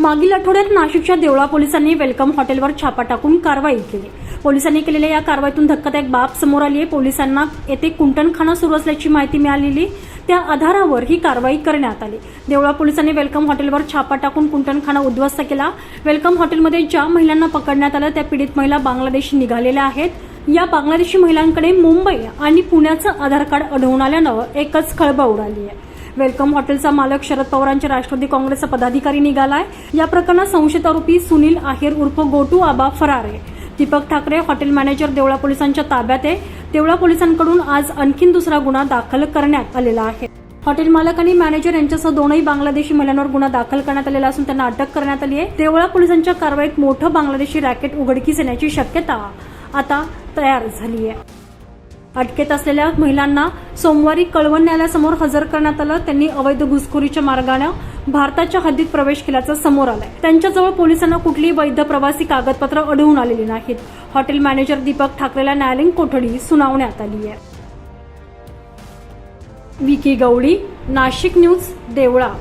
मागील आठवड्यात नाशिकच्या देवळा पोलिसांनी वेलकम हॉटेलवर छापा टाकून कारवाई केली. पोलिसांनी केलेल्या या कारवाईतून धक्कादायक बाब समोर आली आहे पोलिसांना येथे कुंटणखाना सुरू असल्याची माहिती मिळालेली. त्या आधारावर ही कारवाई करण्यात आली. देवळा पोलिसांनी वेलकम हॉटेलवर छापा टाकून कुंटणखाना उद्ध्वस्त केला. वेलकम हॉटेलमध्ये ज्या महिलांना पकडण्यात आलं त्या पीडित महिला बांगलादेशी निघालेल्या आहेत. या बांगलादेशी महिलांकडे मुंबई आणि पुण्याचं आधार कार्ड आढळून आल्यानं एकच खळबळ उडाली आहे वेलकम हॉटेलचा मालक शरद पवारांच्या राष्ट्रवादी काँग्रेसचा पदाधिकारी निघालाय. या प्रकरणात संशयित आरोपी सुनील आहेर उर्फ गोटू आबा फरार. आहे दीपक ठाकरे हॉटेल मॅनेजर देवळा पोलिसांच्या ताब्यात आहे. देवळा पोलिसांकडून आज आणखीन दुसरा गुन्हा दाखल करण्यात आलेला आहे. हॉटेल मालक आणि मॅनेजर यांच्यासह दोनही बांगलादेशी महिलांवर गुन्हा दाखल करण्यात आलेला असून त्यांना अटक करण्यात आली आहे. देवळा पोलिसांच्या कारवाईत मोठं बांगलादेशी रॅकेट उघडकीस येण्याची शक्यता आता तयार झाली आहे. अटकेत असलेल्या महिलांना सोमवारी कळवण न्यायालयासमोर हजर करण्यात आलं. त्यांनी अवैध घुसखोरीच्या मार्गानं भारताच्या हद्दीत प्रवेश केल्याचं समोर आलंय. त्यांच्याजवळ पोलिसांना कुठलीही वैध प्रवासी कागदपत्र आढळून आलेली नाहीत. हॉटेल मॅनेजर दीपक ठाकरेला न्यायालयीन कोठडी सुनावण्यात आली आहे. विकी गवळी नाशिक न्यूज देवळा.